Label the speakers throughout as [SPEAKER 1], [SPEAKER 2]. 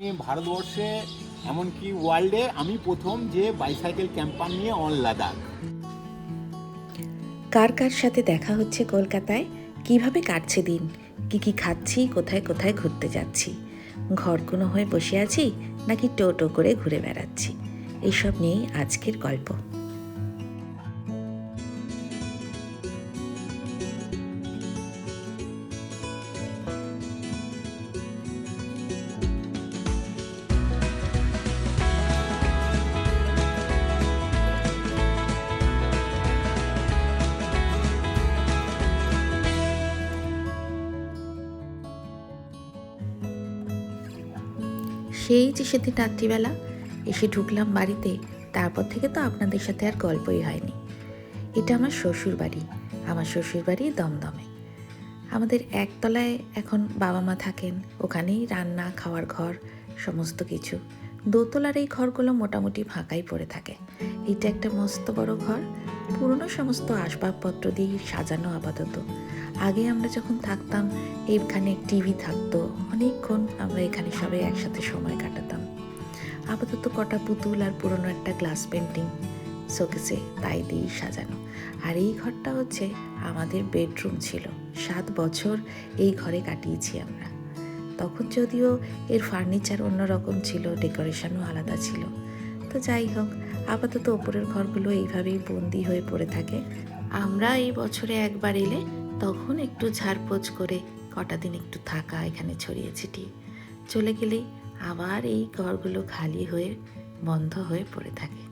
[SPEAKER 1] ভারতবর্ষে, এমনকি ওয়ার্ল্ডে আমি প্রথম যে বাইসাইকেল ক্যাম্পার নিয়ে অন লাদাখ
[SPEAKER 2] কার কার সাথে দেখা হচ্ছে কলকাতায়? কীভাবে কাটছে দিন? কি কি খাচ্ছি? কোথায় কোথায় ঘুরতে যাচ্ছি? ঘর কোনো হয়ে বসে আছি নাকি টোটো করে ঘুরে বেড়াচ্ছি? এইসব নিয়েই আজকের গল্প। সেই যে সেদিন রাত্রিবেলা এসে ঢুকলাম বাড়িতে, তারপর থেকে তো আপনাদের সাথে আর গল্পই হয়নি। এটা আমার শ্বশুর বাড়ি আমার শ্বশুর বাড়ি দমদমে। আমাদের একতলায় এখন বাবা মা থাকেন, ওখানেই রান্না, খাওয়ার ঘর, সমস্ত কিছু। দোতলার এই ঘরগুলো মোটামুটি ফাঁকাই পড়ে থাকে। এটা একটা মস্ত বড় ঘর, পুরনো সমস্ত আসবাবপত্র দিয়ে সাজানো আপাতত। আগে আমরা যখন থাকতাম এইখানে টিভি থাকতো। অনেকক্ষণ আমরা এখানে সবাই একসাথে সময় কাটাতাম। আপাতত কটা পুতুল আর পুরনো একটা গ্লাস পেন্টিং শোকেসে তাই দিয়েই সাজানো। আর এই ঘরটা হচ্ছে আমাদের বেডরুম ছিল। সাত বছর এই ঘরে কাটিয়েছি আমরা। তখন যদিও এর ফার্নিচার অন্যরকম ছিল ডেকোরেশনও আলাদা ছিল। তো যাই হোক, আপাতত ওপরের ঘরগুলো এইভাবেই বন্দি হয়ে পড়ে থাকে। আমরা এই বছরে একবার এলে তখন একটু ঝাড়পোছ করে কটা দিন একটু থাকা এখানে ছড়িয়ে ছিটিয়ে। চলে গেলেই আবার এই ঘরগুলো খালি হয়ে, বন্ধ হয়ে পড়ে থাকে।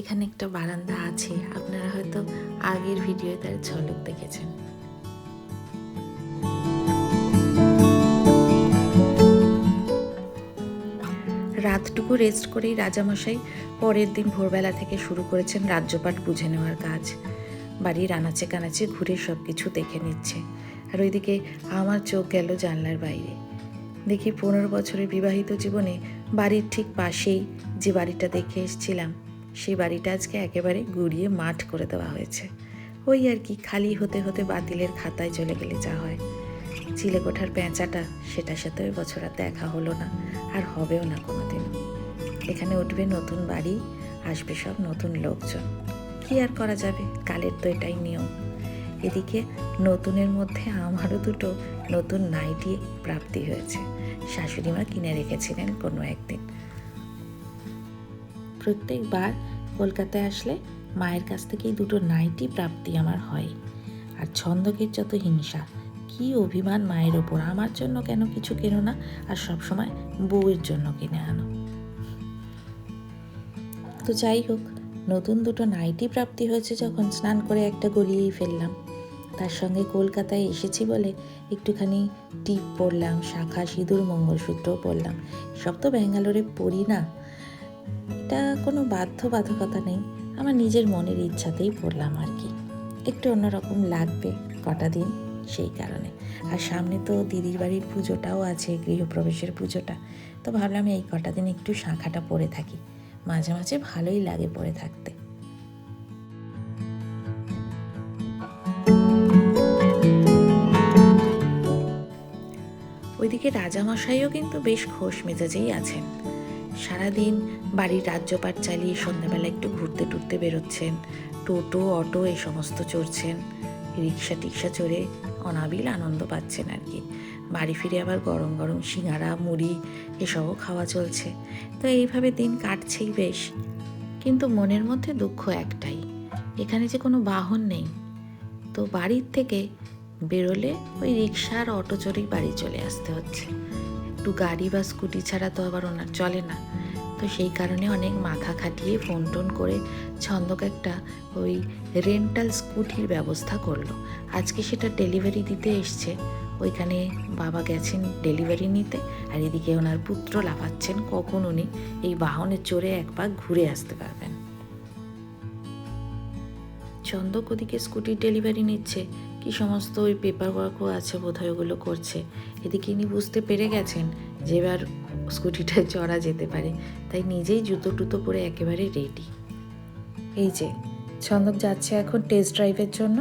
[SPEAKER 2] এখানে একটা বারান্দা আছে, আপনারা হয়তো আগের ভিডিও তার ঝলক দেখেছেন। রাতটুকু রেস্ট করেই রাজামশাই পরের দিন ভোরবেলা থেকে শুরু করেছেন রাজ্যপাঠ বুঝে নেওয়ার কাজ। বাড়ির আনাচে কানাচে ঘুরে সব কিছু দেখে নিচ্ছে। আর ওইদিকে আমার চোখ গেল জানলার বাইরে। দেখি পনেরো বছরের বিবাহিত জীবনে বাড়ির ঠিক পাশেই যে বাড়িটা দেখে এসেছিলাম, সেই বাড়িটা আজকে একেবারে গুড়িয়ে মাঠ করে দেওয়া হয়েছে। ওই আর কি, খালি হতে হতে বাতিলের খাতায় চলে গেলে যা হয়। চিলেকোঠার পেঁচাটা, সেটার সাথে ওই বছর আর দেখা হলো না, আর হবেও না কোনোদিন এখানে উঠবে নতুন বাড়ি, আসবে সব নতুন লোকজন। কি আর করা যাবে। কালের তো এটাই নিয়ম। এদিকে নতুনের মধ্যে আমারও দুটো নতুন নাইটি প্রাপ্তি হয়েছে। শাশুড়ি মা কিনে রেখেছিলেন কোনো একদিন। প্রত্যেকবার কলকাতায় আসলে মায়ের কাছ থেকেই দুটো নাইটি প্রাপ্তি আমার হয়। আর ছন্দকের যত হিংসা, কি অভিমান মায়ের ওপর। আমার জন্য কেন কিছু কেনো না, আর সবসময় বউয়ের জন্য কিনে আনো। তো যাই হোক নতুন দুটো নাইটি প্রাপ্তি হয়েছে যখন স্নান করে একটা গলিয়েই ফেললাম। তার সঙ্গে কলকাতায় এসেছি বলে একটুখানি টিপ পরলাম শাখা সিঁদুর মঙ্গলসূত্রও পরলাম সব তো ব্যাঙ্গালোরে পরি না। এটা কোনো বাধ্যবাধকতা নেই। আমার নিজের মনের ইচ্ছাতেই পড়লাম আর কি। একটু অন্যরকম লাগবে কটা দিন সেই কারণে। আর সামনে তো দিদির বাড়ির পুজোটাও আছে, গৃহপ্রবেশের পুজোটা। তো ভাবলাম এই কটা দিন একটু শাঁখাটা পরে থাকি। মাঝে মাঝে ভালোই লাগে পরে থাকতে। ওইদিকে রাজামশাইও কিন্তু বেশ খোশ মেজাজেই আছেন। সারাদিন বাড়ির রাজ্যপাট চালিয়ে সন্ধ্যাবেলা একটু ঘুরতে টুরতে বেরোচ্ছেন, টোটো, অটো এই সমস্ত চড়ছেন রিক্সা টিক্সা চড়ে অনাবিল আনন্দ পাচ্ছেন আর কি। বাড়ি ফিরে আবার গরম গরম সিঙ্গারা, মুড়ি এসবও খাওয়া চলছে। তো এইভাবে দিন কাটছেই বেশ। কিন্তু মনের মধ্যে দুঃখ একটাই, এখানে যে কোনো বাহন নেই। তো বাড়ির থেকে বেরোলে ওই রিক্সা আর অটো চড়েই বাড়ি চলে আসতে হচ্ছে। একটু গাড়ি বা স্কুটি ছাড়া তো আবার ওনার চলে না। তো সেই কারণে অনেক মাথা খাটিয়ে ফোন টোন করে ছন্দক একটা ওই রেন্টাল স্কুটির ব্যবস্থা করল। আজকে সেটা ডেলিভারি দিতে এসছে। ওইখানে বাবা গেছেন ডেলিভারি নিতে আর এদিকে ওনার পুত্র লাফাচ্ছেন, কখন উনি এই বাহনে চড়ে এক পাক ঘুরে আসতে পারবেন। চন্দক ওদিকে স্কুটির ডেলিভারি নিচ্ছে, কি সমস্ত ওই পেপার ওয়ার্কও আছে বোধহয় ওগুলো করছে। এদিকে ইনি বুঝতে পেরে গেছেন যে এবার স্কুটিটা চড়া যেতে পারে, তাই নিজেই জুতো টুতো পরে একেবারে রেডি এই যে ছন্দক যাচ্ছে এখন টেস্ট ড্রাইভের জন্য,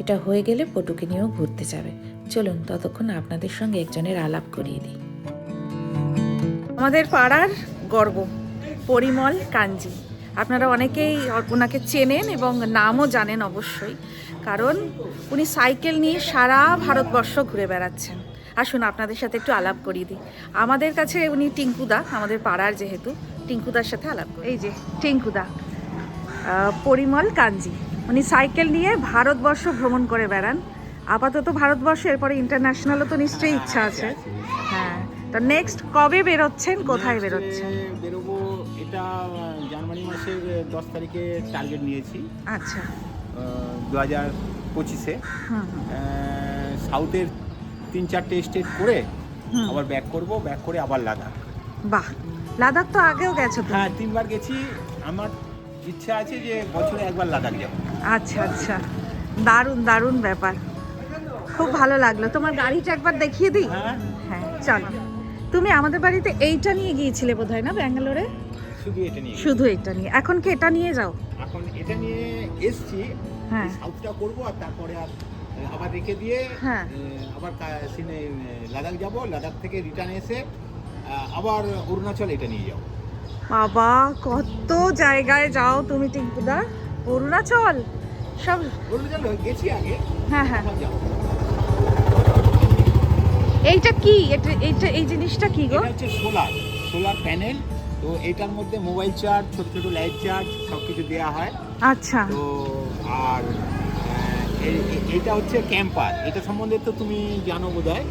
[SPEAKER 2] এটা হয়ে গেলে পটুকে নিয়েও ঘুরতে যাবে। চলুন ততক্ষণ আপনাদের সঙ্গে একজনের আলাপ করিয়ে দিই।
[SPEAKER 3] আমাদের পাড়ার গর্ব, পরিমল কাঞ্জি। আপনারা অনেকেই ওনাকে চেনেন এবং নামও জানেন অবশ্যই, কারণ উনি সাইকেল নিয়ে সারা ভারতবর্ষ ঘুরে বেড়াচ্ছেন। আসুন আপনাদের সাথে একটু আলাপ করিয়ে দিই। আমাদের কাছে উনি টিঙ্কুদা, আমাদের পাড়ার যেহেতু, টিঙ্কুদার সাথে আলাপ। এই যে, টিঙ্কুদা পরিমল কাঞ্জি। উনি সাইকেল নিয়ে ভারতবর্ষ ভ্রমণ করে বেড়ান। আপাতত ভারতবর্ষ এরপরে ইন্টারন্যাশনালও তো নিশ্চয়ই ইচ্ছা আছে। হ্যাঁ তো নেক্সট কবে বেরোচ্ছেন? কোথায় বেরোচ্ছেন?
[SPEAKER 1] বেরোবো এটা জানুয়ারি মাসের দশ তারিখে টার্গেট নিয়েছি।
[SPEAKER 3] আচ্ছা।
[SPEAKER 1] দু হাজার পঁচিশে। সাউথের তিন চারটে স্টেট করে আবার ব্যাক করব ব্যাক করে আবার লাদাখ
[SPEAKER 3] বাহ লাদাখ তো আগেও গেছো
[SPEAKER 1] হ্যাঁ তিনবার গেছি। আমার ইচ্ছা আছে যে বছরে একবার লাদাখ যাব।
[SPEAKER 3] আচ্ছা আচ্ছা। দারুণ দারুণ ব্যাপার। খুব ভালো লাগল। তোমার গাড়িটা একবার দেখিয়ে দিই?
[SPEAKER 1] হ্যাঁ।
[SPEAKER 3] হ্যাঁ চলো। তুমি আমাদের বাড়িতে এইটা নিয়ে গিয়েছিলে বোধহয় না ব্যাঙ্গালোরে?
[SPEAKER 1] শুধু এটা নিয়ে
[SPEAKER 3] শুধু এটা নিয়ে। এখন কি এটা নিয়ে যাও?
[SPEAKER 1] এখন এটা নিয়ে এসছি।
[SPEAKER 3] হ্যাঁ।
[SPEAKER 1] সাউথটা করব আর তারপরে আর আবার রেখে দিয়ে
[SPEAKER 3] হ্যাঁ।
[SPEAKER 1] আবার সিনে লাদাখ যাব। লাদাখ থেকে রিটার্ন এসে আবার অরুণাচল এটা নিয়ে যাব।
[SPEAKER 3] বাবা কত জায়গায় যাও তুমি টিঙ্কুদা অরুণাচল? সব
[SPEAKER 1] অরুণাচল গেছি আগে।
[SPEAKER 3] হ্যাঁ হ্যাঁ। এইটা কি? এটা এইটা এই জিনিসটা কি গো?
[SPEAKER 1] এটা হচ্ছে সোলার সোলার প্যানেল। তো এটার মধ্যে মোবাইল চার্জ ছোট ছোট লাইট চার্জ সব কিছু দেওয়া হয়।
[SPEAKER 3] আচ্ছা।
[SPEAKER 1] তো আর এটা হচ্ছে ক্যাম্পার। এটা সম্বন্ধে তো তুমি জানো বোধহয়?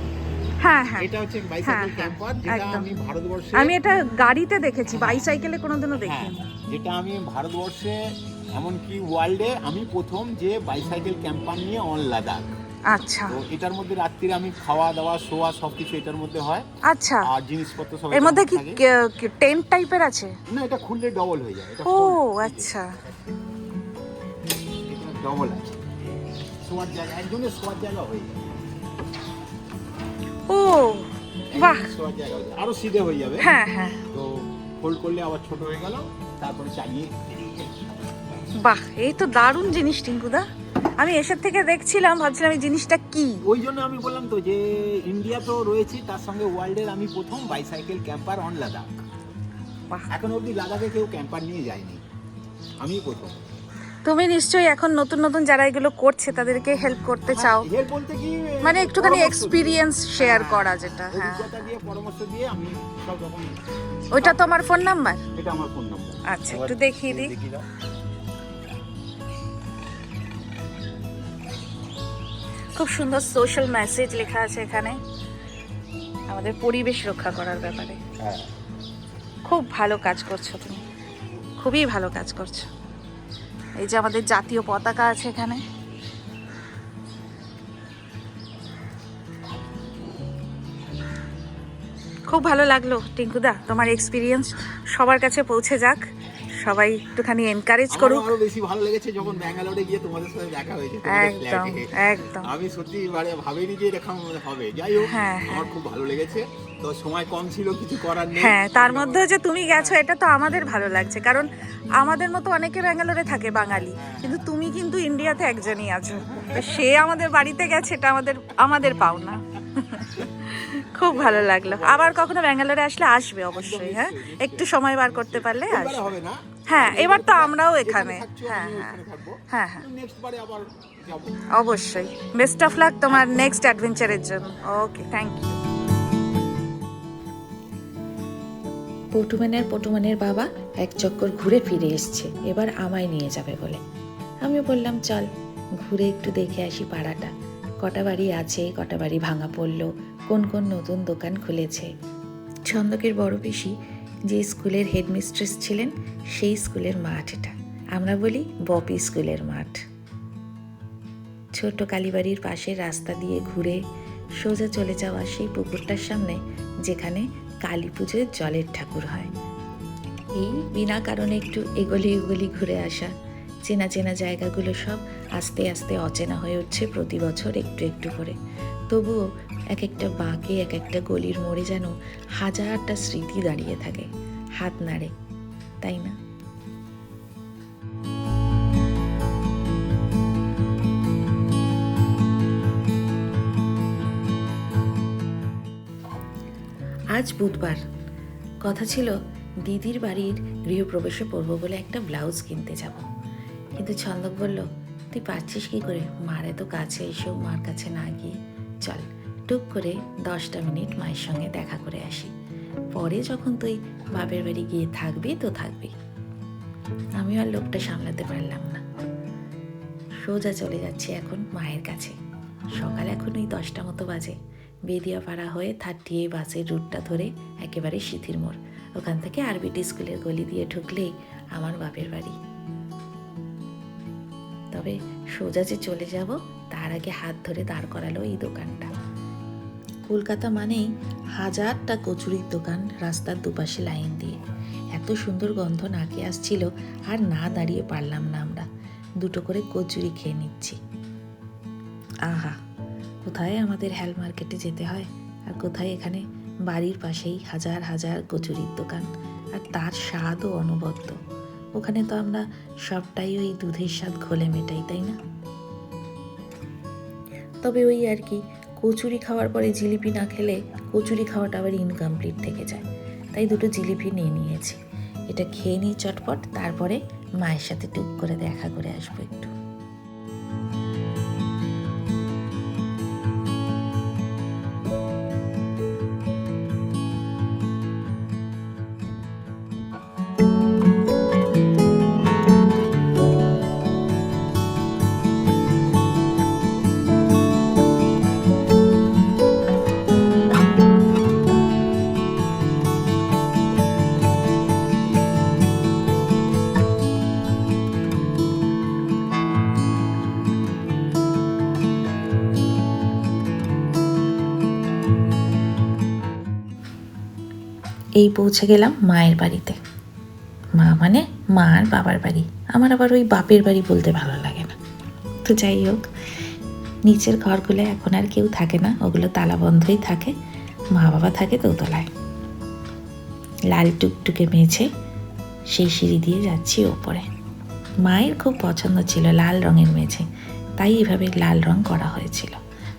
[SPEAKER 3] হ্যাঁ হ্যাঁ।
[SPEAKER 1] এটা হচ্ছে
[SPEAKER 3] হ্যাঁ,
[SPEAKER 1] বাইসাইকেল
[SPEAKER 3] হ্যাঁ,
[SPEAKER 1] ক্যাম্পার যেটা আমি ভারতবর্ষে
[SPEAKER 3] আমি এটা গাড়িতে দেখেছি বাইসাইকেলে কোনোদিনও
[SPEAKER 1] হ্যাঁ
[SPEAKER 3] দেখিনি।
[SPEAKER 1] যেটা আমি ভারতবর্ষে এমনকি ওয়ার্ল্ডে আমি প্রথম যে বাইসাইকেল ক্যাম্পার নিয়ে অন লাদাখ।
[SPEAKER 3] আচ্ছা।
[SPEAKER 1] তো এটার মধ্যে রাত্রিরে আমি খাওয়া দাওয়া শোয়া সব কিছু এটার মধ্যে হয়।
[SPEAKER 3] আচ্ছা।
[SPEAKER 1] আর জিনিসপত্র সব
[SPEAKER 3] এর মধ্যে কি। টেন্ট টাইপের আছে?
[SPEAKER 1] না এটা খুললে ডবল হয়ে যায়। এটা
[SPEAKER 3] ও আচ্ছা।
[SPEAKER 1] ডবল আছে। শোয়ার জায়গা একজনের শোয়ার জায়গা হয়ে যায়।
[SPEAKER 3] ও বাহ।
[SPEAKER 1] শোয়ার জায়গা হয়ে যায়। আরও সিধে হয়ে যাবে।
[SPEAKER 3] হ্যাঁ হ্যাঁ।
[SPEAKER 1] তো ফোল্ড করলে আবার ছোট হয়ে গেল। তারপরে চালিয়ে।
[SPEAKER 3] বাহ এই তো দারুণ জিনিস টিঙ্কুদা। আমি এসের থেকে দেখছিলাম ভাবছিলাম এই জিনিসটা কি?
[SPEAKER 1] ওই জন্য আমি বললাম তো যে ইন্ডিয়া তো রয়েছে তার সঙ্গে ওয়ার্ল্ডের আমি প্রথম বাইসাইকেল ক্যাম্পার অন লাদাখ এখন অবধি লাদাখে কেউ ক্যাম্পার নিয়ে যায়নি। আমি প্রথম।
[SPEAKER 3] তুমি নিশ্চয়ই এখন নতুন নতুন যারা এগুলো করছে তাদেরকে হেল্প করতে চাও।
[SPEAKER 1] বলতে কি
[SPEAKER 3] মানে একটুখানি এক্সপিরিয়েন্স শেয়ার
[SPEAKER 1] হ্যাঁ,
[SPEAKER 3] করা যেটা হ্যাঁ।
[SPEAKER 1] দিয়ে পরামর্শ দিয়ে আমি সব রকম
[SPEAKER 3] ওইটা তো আমার ফোন নাম্বার
[SPEAKER 1] এটা আমার ফোন নম্বর
[SPEAKER 3] আচ্ছা, একটু দেখিয়ে দিই। খুব সুন্দর সোশ্যাল মেসেজ লেখা আছে এখানে। আমাদের পরিবেশ রক্ষা করার ব্যাপারে।
[SPEAKER 1] হ্যাঁ।
[SPEAKER 3] খুব ভালো কাজ করছ তুমি। খুবই ভালো কাজ করছ। এই যে আমাদের জাতীয় পতাকা আছে এখানে। খুব ভালো লাগল টিঙ্কুদা। তোমার এক্সপিরিয়েন্স সবার কাছে পৌঁছে যাক। সবাই একটুখানি এনকারেজ করুক।
[SPEAKER 1] আরও বেশি ভালো লেগেছে যখন ব্যাঙ্গালোরে গিয়ে তোমাদের সাথে দেখা হয়েছে
[SPEAKER 3] একদম একদম।
[SPEAKER 1] আমি সত্যি মানে ভাবিনি যে এরকম হবে। যাই হোক
[SPEAKER 3] হ্যাঁ,
[SPEAKER 1] আমার খুব ভালো লেগেছে। তো সময় কম ছিল কিছু করার নেই।
[SPEAKER 3] হ্যাঁ তার মধ্যেও যে তুমি গেছো এটা তো আমাদের ভালো লাগছে। কারণ আমাদের মতো অনেকে ব্যাঙ্গালোরে থাকে বাঙালি। কিন্তু তুমি কিন্তু ইন্ডিয়াতে একজনই আছো। সে আমাদের বাড়িতে গেছে এটা আমাদের আমাদের পাওনা। খুব ভালো লাগল। আবার কখনো ব্যাঙ্গালোরে আসলে আসবে অবশ্যই হ্যাঁ? একটু সময় বার করতে পারলে আসবে।
[SPEAKER 1] হবে না।
[SPEAKER 3] হ্যাঁ এবার তো আমরাও এখানে। হ্যাঁ হ্যাঁ। হ্যাঁ হ্যাঁ।
[SPEAKER 1] নেক্সট বারে আবার যাব।
[SPEAKER 3] অবশ্যই। বেস্ট অফ লাক তোমার নেক্সট অ্যাডভেঞ্চারের জন্য। ওকে থ্যাংক ইউ
[SPEAKER 2] পটুমানের পটুমানের বাবা এক চক্কর ঘুরে ফিরে এসছে। এবার আমায় নিয়ে যাবে বলে। আমি বললাম চল ঘুরে একটু দেখে আসি পাড়াটা। কটা বাড়ি আছে কটা বাড়ি ভাঙা পড়ল কোন কোন নতুন দোকান খুলেছে? ছন্দকের বড় পিসি যে স্কুলের হেডমিস্ট্রেস ছিলেন, সেই স্কুলের মাঠ এটা। আমরা বলি বপি স্কুলের মাঠ। ছোট কালীবাড়ির পাশে রাস্তা দিয়ে ঘুরে সোজা চলে যাওয়া সেই পুকুরটার সামনে, যেখানে কালী পুজোর জলের ঠাকুর হয়। এই বিনা কারণে একটু এগলি এগলি ঘুরে আসা, চেনা চেনা জায়গাগুলো সব আস্তে আস্তে অচেনা হয়ে উঠছে প্রতি বছর একটু একটু করে। তবুও এক একটা বাঁকে এক একটা গলির মোড়ে যেন হাজারটা স্মৃতি দাঁড়িয়ে থাকে, হাত নাড়ে, তাই না? আজ বুধবার। কথা ছিল দিদির বাড়ির গৃহপ্রবেশে পরবো বলে একটা ব্লাউজ কিনতে যাব। কিন্তু ছন্দক বলল, তুই পারছিস কি করে? মারে তো কাছে এসেও মার কাছে না গিয়ে, চল। টুক করে দশটা মিনিট মায়ের সঙ্গে দেখা করে আসি। পরে যখন তুই বাপের বাড়ি গিয়ে থাকবি তো থাকবি। আমি আর লোকটা সামলাতে পারলাম না। সোজা চলে যাচ্ছি এখন মায়ের কাছে। সকাল এখন ওই দশটা মতো বাজে। বেদিয়াপাড়া হয়ে থার্টি এ বাসের রুটটা ধরে একেবারে সিথির মোড়। ওখান থেকে আরবিটি স্কুলের গলি দিয়ে ঢুকলেই আমার বাপের বাড়ি। তবে সোজা যে চলে যাব, তার আগে হাত ধরে দাঁড় করালো এই দোকানটা। কলকাতা মানেই হাজারটা কচুরির দোকান রাস্তার দুপাশে লাইন দিয়ে। এত সুন্দর গন্ধ নাকে আসছিল আর না দাঁড়িয়ে পারলাম না আমরা। দুটো করে কচুরি খেয়ে নিচ্ছি। আহা, কোথায় আমাদের হ্যাল মার্কেটে যেতে হয়? আর কোথায় এখানে বাড়ির পাশেই হাজার হাজার কচুরির দোকান? আর তার স্বাদও অনবদ্য। ওখানে তো আমরা সবটাই ওই দুধের স্বাদ ঘোলে মেটাই, তাই না? তবে ওই আর কি কচুরি খাওয়ার পরে জিলিপি না খেলে কচুরি খাওয়াটা আবার ইনকমপ্লিট থেকে যায়। তাই দুটো জিলিপি নিয়ে নিয়েছি। এটা খেয়ে নিই চটপট, তারপরে মায়ের সাথে টুক করে দেখা করে আসব একটু। এই পৌঁছে গেলাম মায়ের বাড়িতে। মা মানে মা আর বাবার বাড়ি। আমার আবার ওই বাপের বাড়ি বলতে ভালো লাগে না। তো যাই হোক, নিচের ঘরগুলো এখন আর কেউ থাকে না, ওগুলো তালা বন্ধই থাকে মা বাবা থাকে দোতলায়। লাল টুকটুকে মেঝে সেই সিঁড়ি দিয়ে যাচ্ছি ওপরে। মায়ের খুব পছন্দ ছিল লাল রঙের মেঝে, তাই এভাবে লাল রং করা হয়েছিল।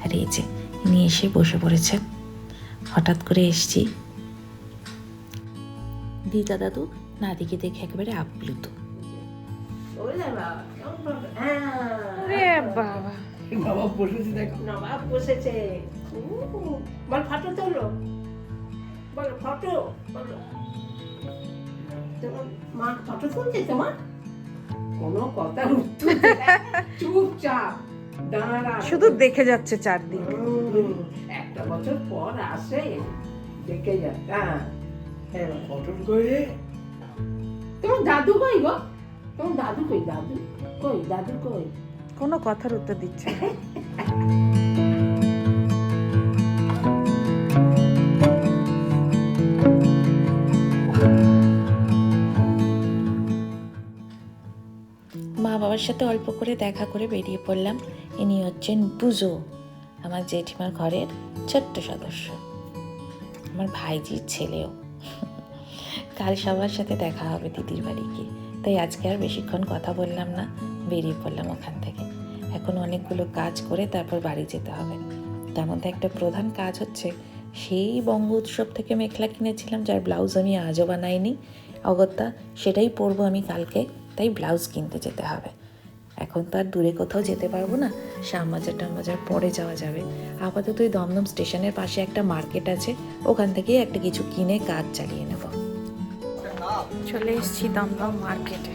[SPEAKER 2] আর এই যে ইনি এসে বসে পড়েছেন হঠাৎ করে এসছি দিদা দাদু নাদিকে দেখে একেবারে আপ্লুত।
[SPEAKER 3] রে বাবা।
[SPEAKER 4] বাবা বসেছে দেখো।
[SPEAKER 5] নবাব বসেছে। বল ফটো তোলো। বল ফটো বলো। মা ফটো তুলছে তোমার? কোনো কথার উত্তর দেয় না। চুপচাপ
[SPEAKER 3] শুধু দেখে যাচ্ছে চারদিক।
[SPEAKER 5] হুম, একটা বছর পর আসে দেখে যা হ্যাঁ। হ্যাঁ।
[SPEAKER 4] ফটোর করে
[SPEAKER 5] তোমার দাদু কই গো? তোমার দাদু কই দাদু কই দাদু কই?
[SPEAKER 3] কোনো কথার উত্তর দিচ্ছে না।
[SPEAKER 2] মা বাবার সাথে অল্প করে দেখা করে বেরিয়ে পড়লাম। ইনি হচ্ছেন বুজো আমার জেঠিমার ঘরের ছোট্ট সদস্য। আমার ভাইজির ছেলেও। কাল সবার সাথে দেখা হবে দিদির বাড়ি গিয়ে। তাই আজকে আর বেশিক্ষণ কথা বললাম না, বেরিয়ে পড়লাম ওখান থেকে। এখন অনেকগুলো কাজ করে তারপর বাড়ি যেতে হবে। তার মধ্যে একটা প্রধান কাজ হচ্ছে, সেই বঙ্গ উৎসব থেকে মেখলা কিনেছিলাম, যার ব্লাউজ আমি আজও বানাইনি। অগত্যা, সেটাই পরবো আমি কালকে, তাই ব্লাউজ কিনতে যেতে হবে। এখন তো আর দূরে কোথাও যেতে পারব না শ্যামবাজার টামবাজার পরে যাওয়া যাবে। আপাতত ওই দমদম স্টেশনের পাশে একটা মার্কেট আছে, ওখান থেকেই একটা কিছু কিনে কাজ চালিয়ে নেব।
[SPEAKER 3] চলে এসেছি দমদম মার্কেটে।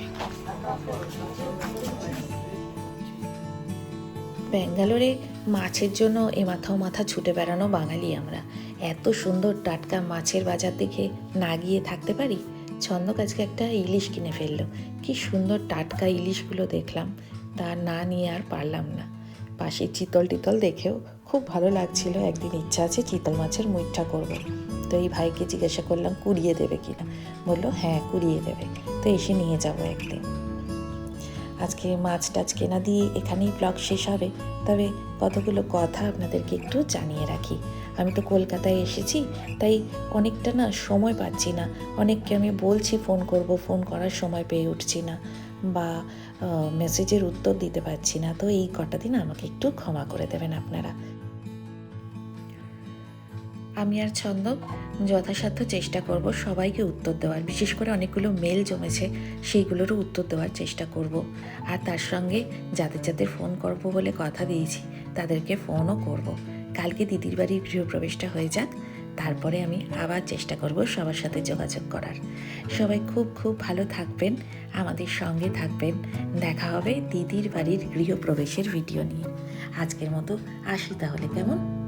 [SPEAKER 2] ব্যাঙ্গালোরে মাছের জন্য এ মাথা মাথা ছুটে বেড়ানো বাঙালি আমরা। এত সুন্দর টাটকা মাছের বাজার দেখে না গিয়ে থাকতে পারি? ছন্দক একটা ইলিশ কিনে ফেলল। কি সুন্দর টাটকা ইলিশগুলো দেখলাম। তা না নিয়ে আর পারলাম না। পাশে চিতল টিতল দেখেও খুব ভালো লাগছিল। একদিন ইচ্ছা আছে চিতল মাছের মুইঠা করব তো এই ভাইকে জিজ্ঞাসা করলাম, কুড়িয়ে দেবে কিনা? বলল হ্যাঁ কুড়িয়ে দেবে। তো এসে নিয়ে যাব একদিন। আজকে মাছ টাছ কেনা দিয়ে এখানেই ব্লগ শেষ হবে। তবে কতগুলো কথা আপনাদেরকে একটু জানিয়ে রাখি। আমি তো কলকাতায় এসেছি, তাই অনেকটা না সময় পাচ্ছি না। অনেককে আমি বলছি ফোন করব, ফোন করার সময় পেয়ে উঠছি না বা মেসেজের উত্তর দিতে পারছি না। তো এই কটা দিন আমাকে একটু ক্ষমা করে দেবেন আপনারা। আমি আর ছন্দ যথাসাধ্য চেষ্টা করব সবাইকে উত্তর দেওয়ার। বিশেষ করে অনেকগুলো মেল জমেছে, সেইগুলোরও উত্তর দেওয়ার চেষ্টা করব। আর তার সঙ্গে যাদের যাদের ফোন করব বলে কথা দিয়েছি, তাদেরকে ফোনও করব। কালকে দিদির বাড়ির গৃহপ্রবেশটা হয়ে যাক, তারপরে আমি আবার চেষ্টা করব সবার সাথে যোগাযোগ করার। সবাই খুব খুব ভালো থাকবেন, আমাদের সঙ্গে থাকবেন। দেখা হবে দিদির বাড়ির গৃহপ্রবেশের ভিডিও নিয়ে। আজকের মতো আসি তাহলে, কেমন?